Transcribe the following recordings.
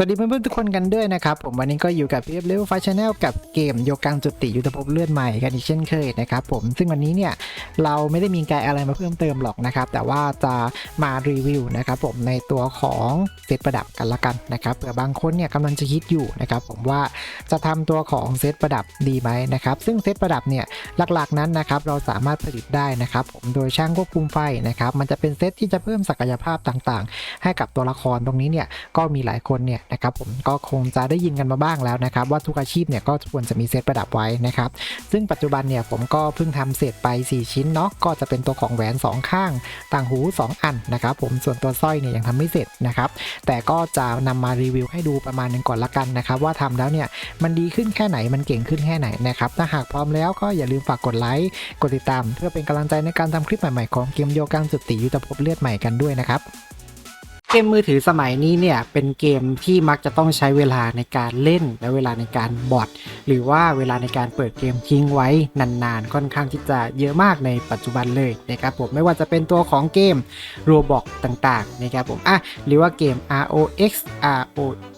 สวัสดีเพื่อนๆทุกคนกันด้วยนะครับ ผมวันนี้ก็อยู่กับพีเอฟเลเวลไฟชแนลกับเกมโยกังจุติยุทธภพเลือดใหม่กันอีกเช่นเคยนะครับผมซึ่งวันนี้เนี่ยเราไม่ได้มีการอะไรมาเพิ่มเติมหรอกนะครับ แต่ว่าจะมารีวิวนะครับผมในตัวของเซตประดับกันละกันนะครับเผื่อบางคนเนี่ยกำลังจะคิดอยู่นะครับผมว่าจะทำตัวของเซตประดับดีไหมนะครับซึ่งเซตประดับเนี่ยหลักๆนั้นนะครับเราสามารถผลิตได้นะครับผมโดยช่างควบคุมไฟนะครับมันจะเป็นเซตที่จะเพิ่มศักยภาพต่างๆ ให้กับตัวละครตรงนี้เนี่ยก็มีหลายคนเนี่ยนะครับผมก็คงจะได้ยินกันมาบ้างแล้วนะครับ ว่าทุกอาชีพเนี่ยก็ควรจะมีเซตประดับไว้นะครับ ซึ่งปัจจุบันเนี่ยผมก็เพิ่งทำเสร็จไป 4 ชิ้นเนาะก็จะเป็นตัวของแหวน 2 ข้าง ต่างหู 2 อันนะครับ ผมส่วนตัวสร้อยเนี่ยยังทำไม่เสร็จนะครับ แต่ก็จะนำมารีวิวให้ดูประมาณหนึงก่อนละกันนะครับ ว่าทำแล้วเนี่ยมันดีขึ้นแค่ไหนมันเก่งขึ้นแค่ไหนนะครับถ้าหากพร้อมแล้วก็อย่าลืมฝากกดไลค์กดติดตาม เพื่อเป็นกำลังใจในการทำคลิปใหม่ๆของเกมโยกังจุติยุทธภพเลือดใหม่กันด้วยนะครับ เกมมือถือสมัยนี้เนี่ยเป็นเกมที่มักจะต้องใช้เวลาในการเล่น และเวลาในการบอดหรือว่าเวลาในการเปิดเกมทิ้งไว้นานๆ ค่อนข้างที่จะเยอะมากในปัจจุบันเลยนะครับผมไม่ว่าจะเป็นตัวของเกม Roblox ต่างๆนะครับผมอะหรือว่าเกม ROX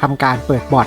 ทำการเปิดบอท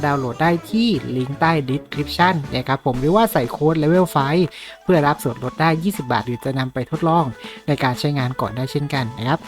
ดาวน์โหลดได้ที่ลิงก์ใต้ดีสคริปชันนะครับผมหรือว่าใส่โค้ดเลเวลไฟเพื่อรับส่วนลดได้ 20 บาทหรือจะนำไปทดลองในการใช้งานก่อนได้เช่นกันนะครับ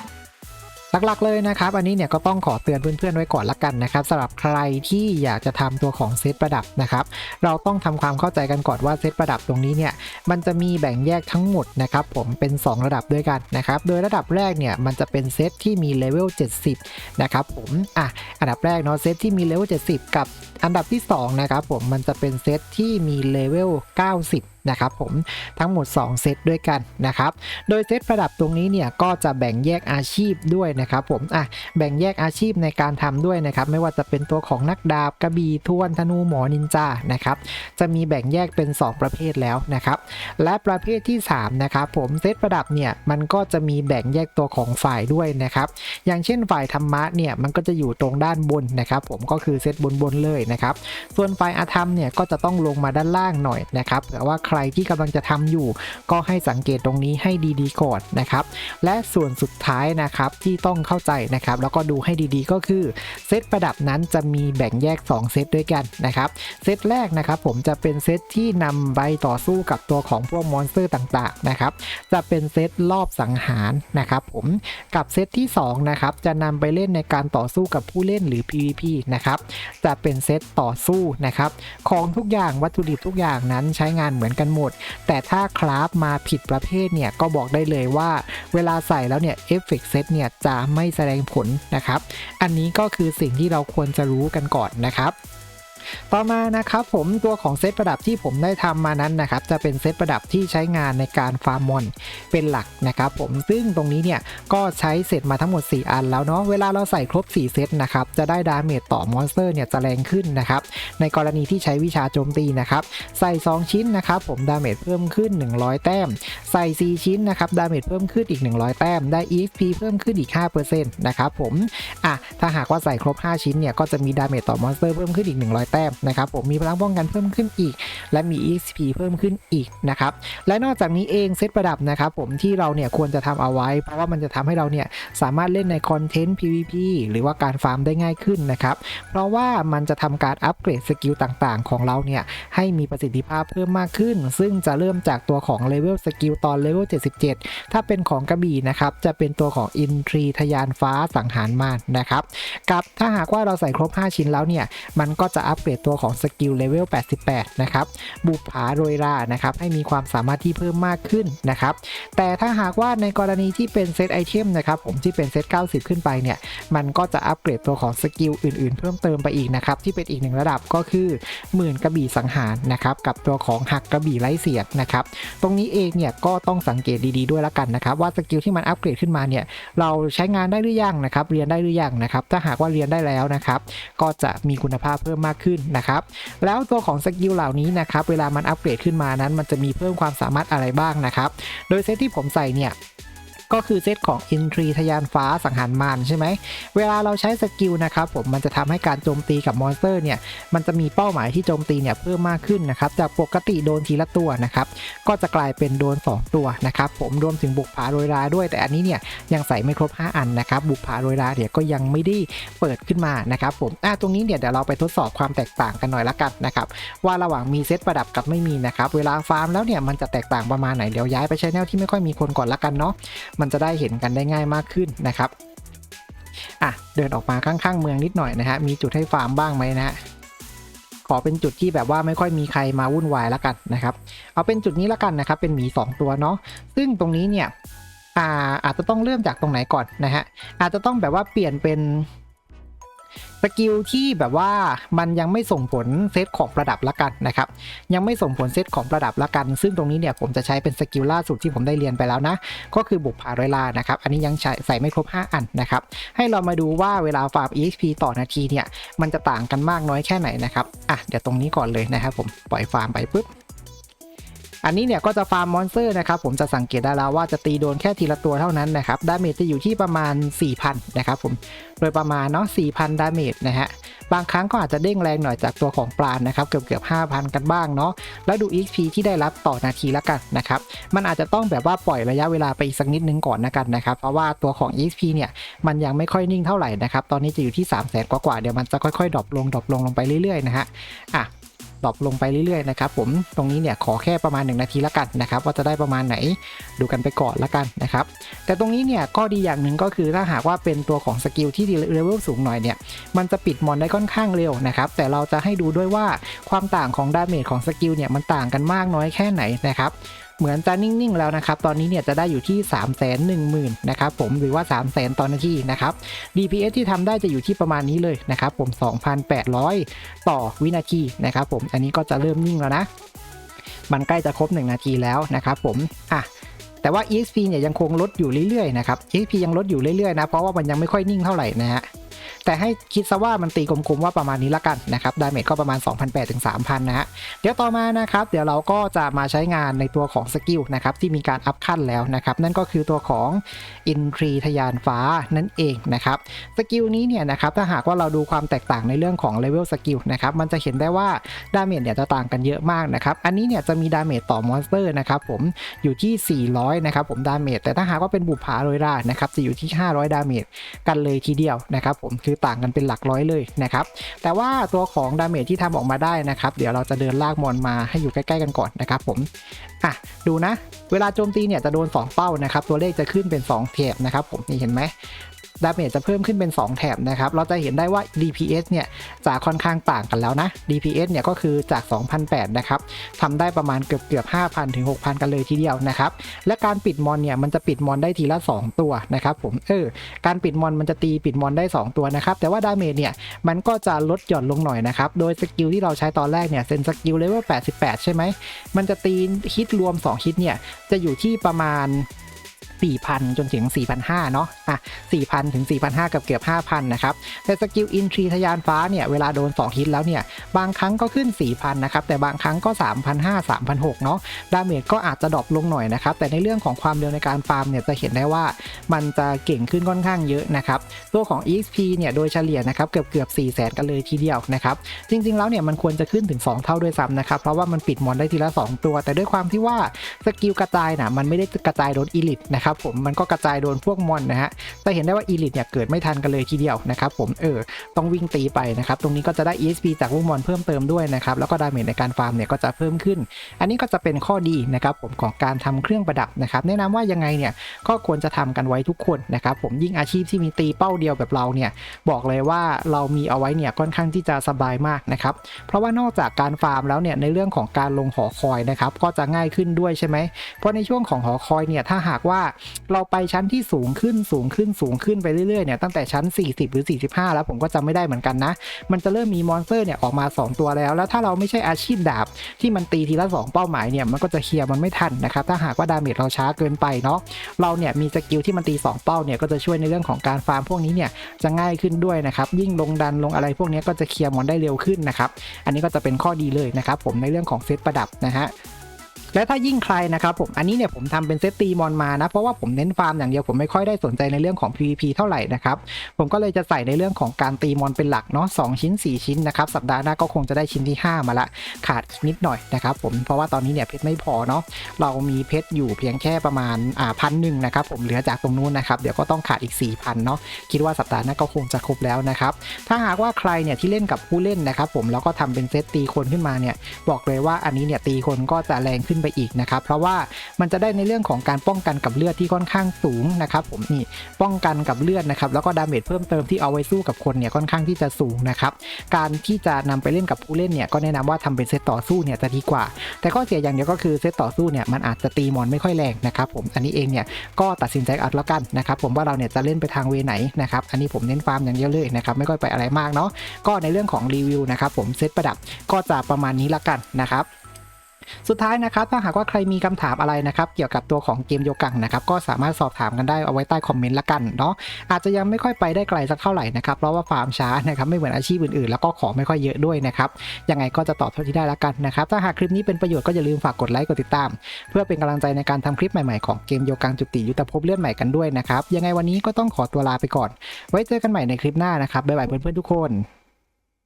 หลักๆเลยนะครับ อันนี้เนี่ยก็ต้องขอเตือนเพื่อนๆไว้ก่อนละกันนะครับสำหรับใครที่อยากจะทำตัวของเซตประดับนะครับเราต้องทำความเข้าใจกันก่อนว่าเซตประดับตรงนี้เนี่ยมันจะมีแบ่งแยกทั้งหมดนะครับผมเป็น 2 ระดับด้วยกันนะครับโดยระดับแรกเนี่ยมันจะเป็นเซตที่มีเลเวล70นะครับผมอะอันดับแรกเนาะเซตที่มีเลเวล70 กับ อันดับที่ 2 นะครับผมมันจะเป็นเซตที่มีเลเวล 90 นะครับผมทั้งหมด 2 เซตด้วยกันนะครับ โดยเซตประดับตรงนี้เนี่ยก็จะแบ่งแยกอาชีพด้วยนะครับผมอะแบ่งแยกอาชีพในการทำด้วยนะครับ ไม่ว่าจะเป็นตัวของนักดาบกระบี่ทวนธนูหมอนินจานะครับจะมีแบ่งแยกเป็น 2 ประเภทแล้วนะครับ และประเภทที่ 3 นะครับผมเซตประดับเนี่ยมันก็จะมีแบ่งแยกตัวของฝ่ายด้วยนะครับ อย่างเช่นฝ่ายธรรมะเนี่ยมันก็จะอยู่ตรงด้านบนนะครับ ผมก็คือเซตบนๆเลยนะครับ ส่วนฝ่ายอาธรรมเนี่ยก็จะต้องลงมาด้านล่างหน่อยนะครับแต่ว่าใครที่กำลังจะทำอยู่ ก็ให้สังเกตตรงนี้ให้ดีๆก่อนนะครับ และส่วนสุดท้ายนะครับที่ต้องเข้าใจนะครับ แล้วก็ดูให้ดีๆก็คือเซตประดับนั้นจะมีแบ่งแยก 2 เซตด้วยกันนะครับ เซตแรกนะครับผมจะเป็นเซตที่นำไปต่อสู้กับตัวของพวกมอนสเตอร์ต่างๆนะครับ จะเป็นเซตรอบสังหารนะครับผมกับเซตที่2นะครับจะนำไปเล่นในการต่อสู้กับผู้เล่นหรือ PVP นะครับจะเป็นเซตต่อสู้นะครับ ของทุกอย่างวัตถุดิบทุกอย่างนั้นใช้งานเหมือนกันหมด แต่ถ้าคราฟมาผิดประเภทเนี่ยก็บอกได้เลยว่า เวลาใส่แล้วเนี่ยเอฟเฟกเซตเนี่ยจะไม่แสดงผลนะครับ อันนี้ก็คือสิ่งที่เราควรจะรู้กันก่อนนะครับ ต่อมานะครับผมตัวของเซตประดับที่ผมได้ทำมานั้นนะครับจะเป็นเซตประดับที่ใช้งานในการฟาร์มมอนเป็นหลักนะครับผมซึ่งตรงนี้เนี่ยก็ใช้เสร็จมาทั้งหมด 4 อันแล้วเนาะเวลาเราใส่ครบ 4 เซตนะครับจะได้ดาเมจต่อมอนสเตอร์เนี่ยจะแรงขึ้นนะครับในกรณีที่ใช้วิชาโจมตีนะครับใส่ 2 ชิ้นนะครับผมดาเมจเพิ่มขึ้น 100 แต้ม ใส่ 4 ชิ้นนะครับดาเมจเพิ่มขึ้นอีก 100 แต้มได้ EXP เพิ่มขึ้นอีก 5%นะครับผมอะถ้าหากว่าใส่ครบ 5 ชิ้นเนี่ยก็จะมีดาเมจต่อมอนสเตอร์เพิ่มขึ้นอีก 100แต้มนะครับผมมีพลังป้องกันเพิ่มขึ้นอีก และมี EXP เพิ่มขึ้นอีกนะครับและนอกจากนี้เองเซตประดับนะครับผมที่เราเนี่ยควรจะทำเอาไว้ เพราะว่ามันจะทำให้เราเนี่ยสามารถเล่นในคอนเทนต์ PVP หรือว่าการฟาร์มได้ง่ายขึ้นนะครับเพราะว่ามันจะทำการอัปเกรดสกิลต่างๆ ของเราเนี่ยให้มีประสิทธิภาพเพิ่มมากขึ้น ซึ่งจะเริ่มจากตัวของเลเวลสกิลตอนเลเวล77 ถ้าเป็นของกระบี่นะครับจะเป็นตัวของอินทรีทยานฟ้าสังหารมารนะครับกับถ้าหากว่าเราใส่ครบ 5 ชิ้นแล้วเนี่ยมันก็จะอัปเกรดตัวของสกิลเลเวล 88 นะครับ บุปผาโรยรา นะครับ ให้มีความสามารถที่เพิ่มมากขึ้นนะครับ แต่ถ้าหากว่าในกรณีที่เป็นเซตไอเทมนะครับ ผมที่เป็นเซต 90 ขึ้นไปเนี่ย มันก็จะอัปเกรดตัวของสกิลอื่นๆ เพิ่มเติมไปอีกนะครับ ที่เป็นอีกหนึ่งระดับก็คือหมื่นกระบี่สังหารนะครับ กับตัวของหักกระบี่ไร้เสียงนะครับ ตรงนี้เองเนี่ยก็ต้องสังเกตดีๆด้วยละกันนะครับว่าสกิลที่มันอัปเกรดขึ้นมาเนี่ยเราใช้งานได้หรือยังนะครับ เรียนได้หรือยังนะครับ ถ้าหากว่าเรียนได้แล้วนะครับ ก็จะมีคุณภาพเพิ่มมากขึ้นนะครับ แล้วตัวของสกิลเหล่านี้นะครับ เวลามันอัปเกรดขึ้นมานั้น มันจะมีเพิ่มความสามารถอะไรบ้างนะครับ โดยเซตที่ผมใส่เนี่ย ก็คือเซตของอินทรีทยานฟ้าสังหารมารใช่ไหม เวลาเราใช้สกิลนะครับผมมันจะทำให้การโจมตีกับมอนสเตอร์เนี่ยมันจะมีเป้าหมายที่โจมตีเนี่ยเพิ่มมากขึ้นนะครับจากปกติโดนทีละตัวนะครับก็จะกลายเป็นโดน 2 ตัวนะครับผมรวมถึงบุกผาโรยราด้วย แต่อันนี้เนี่ยยังใส่ไม่ครบ 5 อันนะครับบุกผาโรยราเนี่ยก็ยังไม่ได้เปิดขึ้นมานะครับผมอะตรงนี้เนี่ยเดี๋ยวเราไปทดสอบความแตกต่างกันหน่อยละกันนะครับว่าระหว่างมีเซตประดับกับไม่มีนะครับเวลาฟาร์มแล้วเนี่ยมันจะแตกต่างประมาณไหนเดี๋ยวย้ายไปใช้แนวที่ไม่ค่อยมีคนก่อนละกันเนาะมันจะได้เห็นกันได้ง่ายมากขึ้นนะครับอะเดินออกมาข้างๆเมืองนิดหน่อยนะฮะมีจุดให้ฟาร์มบ้างไหมนะฮะขอเป็นจุดที่แบบว่าไม่ค่อยมีใครมาวุ่นวายละกันนะครับ เอาเป็นจุดนี้ละกันนะครับ เป็นหมี 2 ตัวเนาะซึ่งตรงนี้เนี่ยอ่าอาจจะต้องเริ่มจากตรงไหนก่อนนะฮะอาจจะต้องแบบว่าเปลี่ยนเป็น สกิลที่แบบว่ามันยังไม่ส่งผลเซตของประดับละกันนะครับ ยังไม่ส่งผลเซตของประดับละกัน ซึ่งตรงนี้เนี่ยผมจะใช้เป็นสกิลล่าสุดที่ผมได้เรียนไปแล้วนะ ก็คือบุกผาเวลานะครับ อันนี้ยังใช้ใส่ไม่ครบ 5 อันนะครับ ให้เรามาดูว่าเวลาฟาร์ม EXP ต่อนาทีเนี่ยมันจะต่างกันมากน้อยแค่ไหนนะครับอะเดี๋ยวตรงนี้ก่อนเลยนะครับผมปล่อยฟาร์มไปปุ๊บ อันนี้เนี่ยก็จะฟาร์มมอนสเตอร์นะครับผมจะสังเกตได้แล้วว่าจะตีโดนแค่ทีละตัวเท่านั้นนะครับดาเมจจะอยู่ที่ประมาณ 4,000นะครับผมโดยประมาณเนาะ4,000ดาเมจนะฮะบางครั้งก็อาจจะเด้งแรงหน่อยจากตัวของปรานะครับเกือบเกือบ5,000 กันบ้างเนาะแล้วดู XP ที่ได้รับต่อนาทีละกันนะครับมันอาจจะต้องแบบว่าปล่อยระยะเวลาไปอีกสักนิดนึงก่อนนะกันนะครับเพราะว่าตัวของ XP เนี่ยมันยังไม่ค่อยนิ่งเท่าไหร่นะครับตอนนี้จะอยู่ที่3 0 0 0 0 0กว่าๆเดี๋ยวมันจะค่อยๆดรอปลงดรอปลงลงไปเรื่อยๆนะฮะอะ ดรอปลงไปเรื่อยๆนะครับผมตรงนี้เนี่ยขอแค่ประมาณ 1 นาทีละกันนะครับว่าจะได้ประมาณไหนดูกันไปก่อนละกันนะครับแต่ตรงนี้เนี่ยก็ดีอย่างหนึ่งก็คือถ้าหากว่าเป็นตัวของสกิลที่เลเวลสูงหน่อยเนี่ยมันจะปิดมอนได้ค่อนข้างเร็วนะครับแต่เราจะให้ดูด้วยว่าความต่างของดาเมจของสกิลเนี่ยมันต่างกันมากน้อยแค่ไหนนะครับเหมือนจะนิ่งๆแล้วนะครับ ตอนนี้เนี่ยจะได้อยู่ที่ 3 1 0 0 0 0นะครับผมหรือว่า 3 0 0 0 0ต่อนาทีนะครับ DPS ที่ทำได้จะอยู่ที่ประมาณนี้เลยนะครับผม 2,800 ต่อวินาทีนะครับผมอันนี้ก็จะเริ่มนิ่งแล้วนะ มันใกล้จะครบ 1 นาทีแล้วนะครับผมอะแต่ว่า EXP เนี่ยยังคงลดอยู่เรื่อยๆนะครับ EXP ยังลดอยู่เรื่อยๆนะเพราะว่ามันยังไม่ค่อยนิ่งเท่าไหร่นะฮะ แต่ให้คิดซะว่ามันตีกลมๆว่าประมาณนี้ละกันนะครับดาเมจก็ประมาณ 2,800ถึง3,000 นะฮะเดี๋ยวต่อมานะครับเดี๋ยวเราก็จะมาใช้งานในตัวของสกิลนะครับที่มีการอัพขั้นแล้วนะครับนั่นก็คือตัวของอินทรีทยานฟ้านั่นเองนะครับสกิลนี้เนี่ยนะครับถ้าหากว่าเราดูความแตกต่างในเรื่องของเลเวลสกิลนะครับมันจะเห็นได้ว่าดาเมจเนี่ยจะต่างกันเยอะมากนะครับอันนี้เนี่ยจะมีดาเมจต่อมอนสเตอร์นะครับผมอยู่ที่ 400 นะครับผมดาเมจแต่ถ้าหากว่าเป็นบุปผาโรยรานะครับจะอยู่ที่ 500 ดาเมจกันเลยทีเดียวนะครับผมคือต่างกันเป็นหลักร้อยเลยนะครับแต่ว่าตัวของดาเมจที่ทำออกมาได้นะครับ เดี๋ยวเราจะเดินลากมอนมาให้อยู่ใกล้ๆกันก่อนนะครับผมอะดูนะ เวลาโจมตีเนี่ยจะโดน 2 เป้านะครับ ตัวเลขจะขึ้นเป็น 2เทปนะครับผมนี่เห็นไหม ดาเมจจะเพิ่มขึ้นเป็น 2 แถบนะครับ เราจะเห็นได้ว่า DPS เนี่ยจะค่อนข้างต่างกันแล้วนะ DPS เนี่ยก็คือจาก 2,008นะครับทำได้ประมาณเกือบเกือบ5,000 ถึง 6,000 กันเลยทีเดียวนะครับ และการปิดมอนเนี่ยมันจะปิดมอนได้ทีละ 2 ตัวนะครับผม เออ การปิดมอนมันจะตีปิดมอนได้ 2 ตัวนะครับ แต่ว่าดาเมจเนี่ยมันก็จะลดหย่อนลงหน่อยนะครับ โดยสกิลที่เราใช้ตอนแรกเนี่ยเซนสกิลเลเวล88 ใช่ไหม มันจะตีฮิตรวม 2 ฮิตเนี่ยจะอยู่ที่ประมาณ 4,000 จนถึง 4,500 เนาะอะ4,000 ถึง 4,500 กับเกือบ 5,000 นะครับ แต่สกิลอินทรีทะยานฟ้าเนี่ย เวลาโดน 2 ฮิตแล้วเนี่ย บางครั้งก็ขึ้น 4,000 นะครับ แต่บางครั้งก็ 3,500 3,600 เนาะ ดาเมจก็อาจจะดรอปลงหน่อยนะครับ แต่ในเรื่องของความเร็วในการฟาร์มเนี่ยจะเห็นได้ว่ามันจะเก่งขึ้นค่อนข้างเยอะนะครับ ตัวของ EXP เนี่ยโดยเฉลี่ยนะครับเกือบเกือบ4 0 0 0 0 กันเลยทีเดียวนะครับ จริงๆแล้วเนี่ยมันควรจะขึ้นถึง 2 เท่าด้วยซ้ำนะครับ เพราะว่ามันปิดมอนได้ทีละ 2 ตัว แต่ด้วยความที่ว่าสกิลกระจายนะมันไม่ได้กระจายโดนอีลิทนะครับผมมันก็กระจายโดนพวกมอนนะฮะจะเห็นได้ว่าอีลิทเนี่ยเกิดไม่ทันกันเลยทีเดียวนะครับผมเออต้องวิ่งตีไปนะครับตรงนี้ก็จะได้ EXP จากพวกมอนเพิ่มเติมด้วยนะครับแล้วก็ดาเมจในการฟาร์มเนี่ยก็จะเพิ่มขึ้น อันนี้ก็จะเป็นข้อดีนะครับผมของการทำเครื่องประดับนะครับแนะนำว่ายังไงเนี่ยก็ควรจะทำกันไว้ทุกคนนะครับผมยิ่งอาชีพที่มีตีเป้าเดียวแบบเราเนี่ยบอกเลยว่าเรามีเอาไว้เนี่ยค่อนข้างที่จะสบายมากนะครับเพราะว่านอกจากการฟาร์มแล้วเนี่ยในเรื่องของการลงหอคอยนะครับก็จะง่ายขึ้นด้วยใช่ไหมเพราะในช่วงของหอคอยเนี่ยถ้าหากว่าเราไปชั้นที่สูงขึ้นสูงขึ้นสูงขึ้นไปเรื่อยๆเนี่ยตั้งแต่ชั้น 40 หรือ 45 แล้วผมก็จำไม่ได้เหมือนกันนะ มันจะเริ่มมีมอนสเตอร์เนี่ยออกมา 2 ตัวแล้ว แล้วถ้าเราไม่ใช่อาชีพดาบ ที่มันตีทีละ 2 เป้าหมายเนี่ยมันก็จะเคลียร์มันไม่ทันนะครับถ้าหากว่าดาเมจเราช้าเกินไปเนาะเราเนี่ยมีสกิลที่มันตี 2 เป้าเนี่ยก็จะช่วยในเรื่องของการฟาร์มพวกนี้เนี่ยจะง่ายขึ้นด้วยนะครับยิ่งลงดันลงอะไรพวกนี้ก็จะเคลียร์มอนได้เร็วขึ้นนะครับอันนี้ก็จะเป็นข้อดีเลยนะครับผมในเรื่องของเซตประดับนะฮะ และถ้ายิ่งใครนะครับผมอันนี้เนี่ยผมทำเป็นเซตตีมอนมานะ เพราะว่าผมเน้นฟาร์มอย่างเดียวผมไม่ค่อยได้สนใจในเรื่องของ PVP เท่าไหร่นะครับ ผมก็เลยจะใส่ในเรื่องของการตีมอนเป็นหลักเนาะสชิ้น 4 ชิ้นนะครับ สัปดาห์หน้าก็คงจะได้ชิ้นที่ 5 มาละ ขาดนิดหน่อยนะครับผมเพราะว่าตอนนี้เนี่ยเพชรไม่พอเนาะเรามีเพชรอยู่เพียงแค่ประมาณอ่าพันหนึ่งนะครับผมเหลือจากตรงนู้นนะครับเดี๋ยวก็ต้องขาดอีก 4,000เนาะคิดว่าสัปดาห์หน้าก็คงจะครบแล้วนะครับถ้าหากว่าใครเนี่ยที่เล่นกับผู้เล่นนะครับผมแล้วก็ทำเป็นเซตตีคนขึ้นมาเนี่ยบอกเลยว่าอันนี้เนี่ยตีคนก็จะแรงขึ้นไปอีกนะครับ เพราะว่ามันจะได้ในเรื่องของการป้องกันกับเลือดที่ค่อนข้างสูงนะครับผมนี่ป้องกันกับเลือดนะครับแล้วก็ดาเมจเพิ่มเติมที่เอาไว้สู้กับคนเนี่ยค่อนข้างที่จะสูงนะครับการที่จะนำไปเล่นกับผู้เล่นเนี่ยก็แนะนำว่าทำเป็นเซตต่อสู้เนี่ยจะดีกว่า แต่ข้อเสียอย่างเดียวก็คือเซตต่อสู้เนี่ยมันอาจจะตีมอนไม่ค่อยแรงนะครับผมอันนี้เองเนี่ยก็ตัดสินใจอัดแล้วกันนะครับผมว่าเราเนี่ยจะเล่นไปทางเวไหนนะครับอันนี้ผมเน้นฟาร์มอย่างเดียวเลยนะครับไม่ค่อยไปอะไรมากเนาะก็ในเรื่องของรีวิวนะครับผมเซตประดับก็จะประมาณนี้ละกันนะครับ สุดท้ายนะครับถ้าหากว่าใครมีคำถามอะไรนะครับ เกี่ยวกับตัวของเกมโยกังนะครับ ก็สามารถสอบถามกันได้เอาไว้ใต้คอมเมนต์ละกันเนาะอาจจะยังไม่ค่อยไปได้ไกลสักเท่าไหร่นะครับ เพราะว่าฟาร์มช้านะครับไม่เหมือนอาชีพอื่นๆ แล้วก็ของไม่ค่อยเยอะด้วยนะครับยังไงก็จะตอบเท่าที่ได้ละกันนะครับ ถ้าหากคลิปนี้เป็นประโยชน์ก็อย่าลืมฝากกดไลค์กดติดตาม เพื่อเป็นกำลังใจในการทำคลิปใหม่ๆของเกมโยกังจุติยุทธภพเลื่อนใหม่กันด้วยนะครับยังไงวันนี้ก็ต้องขอตัวลาไปก่อน ไว้เจอกันใหม่ในคลิปหน้านะครับบ๊ายบายเพื่อนๆทุกคน